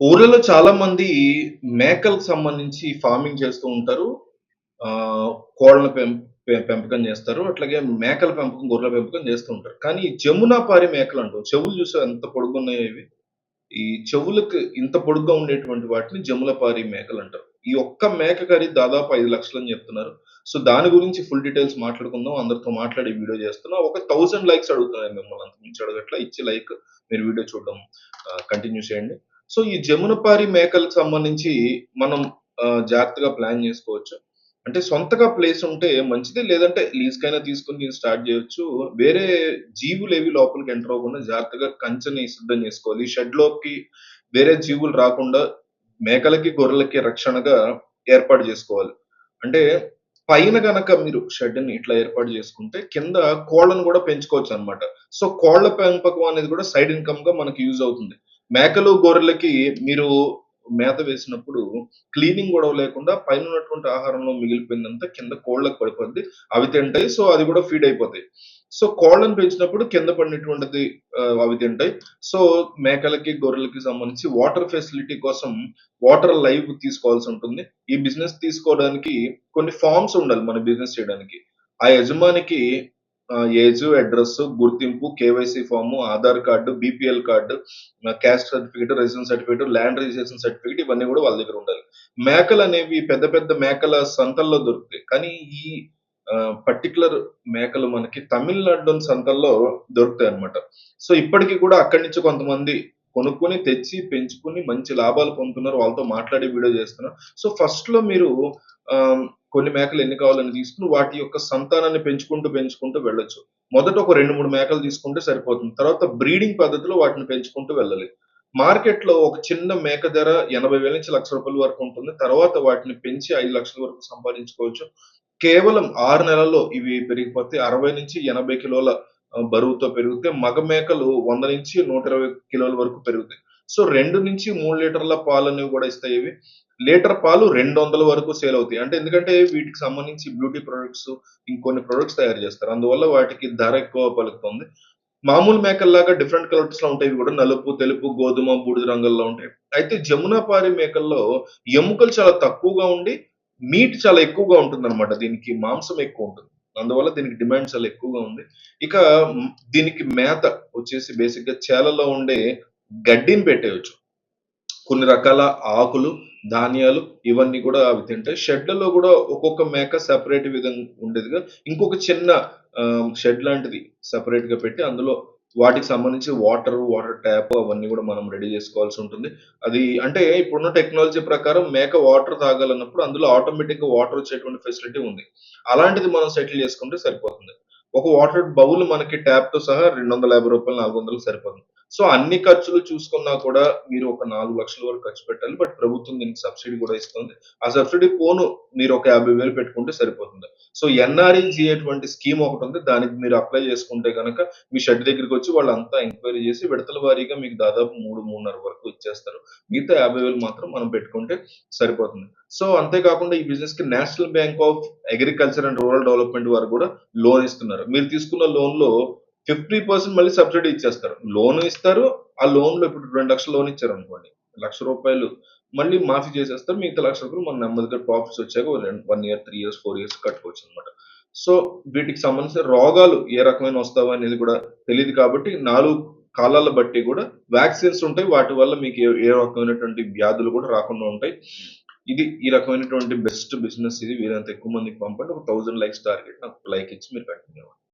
ఊర్లలో చాలా మంది మేకలకు సంబంధించి ఫార్మింగ్ చేస్తూ ఉంటారు. ఆ కోళ్ళ పెం పెంపకం చేస్తారు. అట్లాగే మేకల పెంపకం, గొర్రెల పెంపకం చేస్తూ ఉంటారు. కానీ ఈ జమునాపారి అంటారు చెవులు చూసా ఎంత పొడుగున్నాయో ఇవి? ఈ చెవులకు ఇంత పొడుగ్గా ఉండేటువంటి వాటిని జములపారి మేకలంటారు. ఈ ఒక్క మేక ఖరీదు దాదాపు 5,00,000 అని చెప్తున్నారు. సో, దాని గురించి ఫుల్ డీటెయిల్స్ మాట్లాడుకుందాం. అందరితో మాట్లాడి వీడియో చేస్తున్నా. ఒక థౌసండ్ లైక్స్ అడుగుతున్నాను మిమ్మల్ని అంత మించి అడగట్లా. ఇచ్చి లైక్ మీరు వీడియో చూడడం కంటిన్యూ చేయండి. సో, ఈ జమునపారి మేకలకు సంబంధించి మనం ఆహ్, జాగ్రత్తగా ప్లాన్ చేసుకోవచ్చు. అంటే సొంతగా ప్లేస్ ఉంటే మంచిది. లేదంటే లీజ్‌కైనా తీసుకొని దీన్ని స్టార్ట్ చేయొచ్చు. వేరే జీవులేవి లోపలికి ఎంటర్ అవ్వకుండా జాగ్రత్తగా కంచెని సిద్ధం చేసుకోవాలి. ఈ షెడ్‌లోకి వేరే జీవులు రాకుండా మేకలకి, గొర్రెలకి రక్షణగా ఏర్పాటు చేసుకోవాలి. అంటే పైన గనక మీరు షెడ్‌ని ఇట్లా ఏర్పాటు చేసుకుంటే కింద కోళ్ళను కూడా పెంచుకోవచ్చనమాట. సో, కోళ్ళ పెంపకం అనేది కూడా సైడ్ ఇన్‌కమ్‌గా మనకి యూజ్ అవుతుంది. మేకలు, గొర్రెలకి మీరు మేత వేసినప్పుడు క్లీనింగ్ గొడవ లేకుండా పైన ఉన్నటువంటి ఆహారంలో మిగిలిపోయిందంతా కింద కోళ్ళకు పడిపోద్ది. అవి తింటాయి. సో, అది కూడా ఫీడ్ అయిపోతాయి. సో, కోళ్ళను పెంచినప్పుడు కింద పడినటువంటిది అవి తింటాయి. సో, మేకలకి, గొర్రెలకి సంబంధించి వాటర్ ఫెసిలిటీ కోసం వాటర్ లైవ్ తీసుకోవాల్సి ఉంటుంది. ఈ బిజినెస్ తీసుకోవడానికి కొన్ని ఫార్మ్స్ ఉండాలి మన బిజినెస్ చేయడానికి. ఆ యజమానికి ఏజు, అడ్రస్ గుర్తింపు, KYC form, Aadhaar card BPL card caste certificate, residence certificate, land registration certificate ఇవన్నీ కూడా వాళ్ళ దగ్గర ఉండాలి. మేకలు అనేవి పెద్ద పెద్ద మేకల సంతల్లో దొరుకుతాయి. కానీ ఈ పర్టికులర్ మేకలు మనకి తమిళనాడు సంతల్లో దొరుకుతాయి అనమాట సో, ఇప్పటికి కూడా అక్కడి నుంచి కొంతమంది కొనుక్కొని, తెచ్చి, పెంచుకొని మంచి లాభాలు పొందుతున్నారు. వాళ్ళతో మాట్లాడి వీడియో చేస్తున్నారు సో, ఫస్ట్లో మీరు కొన్ని మేకలు ఎన్ని కావాలని తీసుకుని వాటి యొక్క సంతానాన్ని పెంచుకుంటూ, పెంచుకుంటూ వెళ్ళొచ్చు. మొదట ఒక 2, 3 మేకలు తీసుకుంటే సరిపోతుంది. తర్వాత బ్రీడింగ్ పద్ధతిలో వాటిని పెంచుకుంటూ వెళ్ళాలి. మార్కెట్‌లో ఒక చిన్న మేక ధర ఎనభై వేల నుంచి లక్ష రూపాయల వరకు ఉంటుంది. తర్వాత వాటిని పెంచి ఐదు లక్షల వరకు సంపాదించుకోవచ్చు. కేవలం ఆరు నెలల్లో ఇవి పెరిగిపోతే 60-80 కిలోల బరువుతో పెరిగితే మగ మేకలు 100-120 కిలోల వరకు పెరుగుతాయి. సో, 2-3 లీటర్ల పాలనేవి కూడా ఇస్తాయి ఇవి. లీటర్ పాలు 200 వరకు సేల్ అవుతాయి. అంటే ఎందుకంటే వీటికి సంబంధించి బ్యూటీ ప్రొడక్ట్స్ ఇంకొన్ని ప్రొడక్ట్స్ తయారు చేస్తారు. అందువల్ల వాటికి ధర ఎక్కువ పలుకుతుంది. మామూలు మేకల్లాగా డిఫరెంట్ కలర్స్లో ఉంటాయి కూడా నలుపు, తెలుపు, గోధుమ, బూడిద రంగుల్లో ఉంటాయి. అయితే జమునాపారి మేకల్లో ఎముకలు చాలా తక్కువగా ఉండి మీట్ చాలా ఎక్కువగా ఉంటుందన్నమాట. దీనికి మాంసం ఎక్కువ ఉంటుంది. అందువల్ల దీనికి డిమాండ్ చాలా ఎక్కువగా ఉంది. ఇక దీనికి మేత వచ్చేసి బేసిక్‌గా చేలలో ఉండే గడ్డిని పెట్టేయచ్చు కొన్ని రకాల ఆకులు, ధాన్యాలు ఇవన్నీ కూడా అవి తింటాయి. షెడ్‌లలో కూడా ఒక్కొక్క మేక సపరేట్ విధంగా ఉండేదిగా ఇంకొక చిన్న షెడ్ లాంటిది సపరేట్గా పెట్టి అందులో వాటికి సంబంధించి వాటర్ వాటర్ ట్యాప్ అవన్నీ కూడా మనం రెడీ చేసుకోవాల్సి ఉంటుంది. అది అంటే ఇప్పుడున్న టెక్నాలజీ ప్రకారం మేక వాటర్ తాగాలన్నప్పుడు అందులో ఆటోమేటిక్‌గా వాటర్ వచ్చేటువంటి ఫెసిలిటీ ఉంది. అలాంటిది మనం సెటిల్ చేసుకుంటే సరిపోతుంది. ఒక వాటర్ బౌల్ మనకి ట్యాప్తో సహా రెండు వందల యాభై రూపాయలు నాలుగు వందలు సరిపోతుంది. సో, అన్ని ఖర్చులు చూసుకున్నా కూడా మీరు ఒక నాలుగు లక్షల వరకు ఖర్చు పెట్టాలి. బట్ ప్రభుత్వం దీనికి సబ్సిడీ కూడా ఇస్తుంది. ఆ సబ్సిడీ పోను మీరు ఒక యాభై వేలు పెట్టుకుంటే సరిపోతుంది. సో, ఎన్ఆర్‌ఈజీ అటువంటి స్కీమ్ ఒకటి ఉంది దానికి మీరు అప్లై చేసుకుంటే గనక మీ షెడ్ దగ్గరికి వచ్చి వాళ్ళంతా ఎంక్వైరీ చేసి విడతల వారీగా మీకు దాదాపు 3, 3.5 వరకు ఇచ్చేస్తారు. మిగతా యాభై వేలు మాత్రం మనం పెట్టుకుంటే సరిపోతుంది. సో, అంతే కాకుండా ఈ బిజినెస్‌కి National Bank of Agriculture and Rural Development వారు కూడా లోన్ ఇస్తున్నారు. మీరు తీసుకున్న లోన్‌లో 50% మళ్ళీ సబ్సిడీ ఇచ్చేస్తారు. లోన్ ఇస్తారు. ఆ లోన్‌లో ఇప్పుడు రెండు లక్షల లోన్ ఇచ్చారు అనుకోండి లక్ష రూపాయలు మళ్ళీ మాఫీ చేసేస్తారు. మిగతా లక్ష రూపాయలు మన నెమ్మదిగా ప్రాఫిట్స్ వచ్చాక one year, three years, four years కట్టుకోవచ్చనమాట. So, వీటికి సంబంధించిన రోగాలు ఏ రకమైన వస్తావా అనేది కూడా తెలియదు కాబట్టి నాలుగు కాలాల బట్టి కూడా వ్యాక్సిన్స్ ఉంటాయి. వాటి వల్ల మీకు ఏ ఏ రకమైనటువంటి వ్యాధులు కూడా రాకుండా ఉంటాయి. ఇది ఈ రకమైనటువంటి బెస్ట్ బిజినెస్ ఇది. వీరంత ఎక్కువ మందికి పంపండి. ఒక థౌసండ్ లైక్స్ టార్గెట్ నాకు లైక్ ఇచ్చి మీరు కంటిన్యూ అవ్వండి.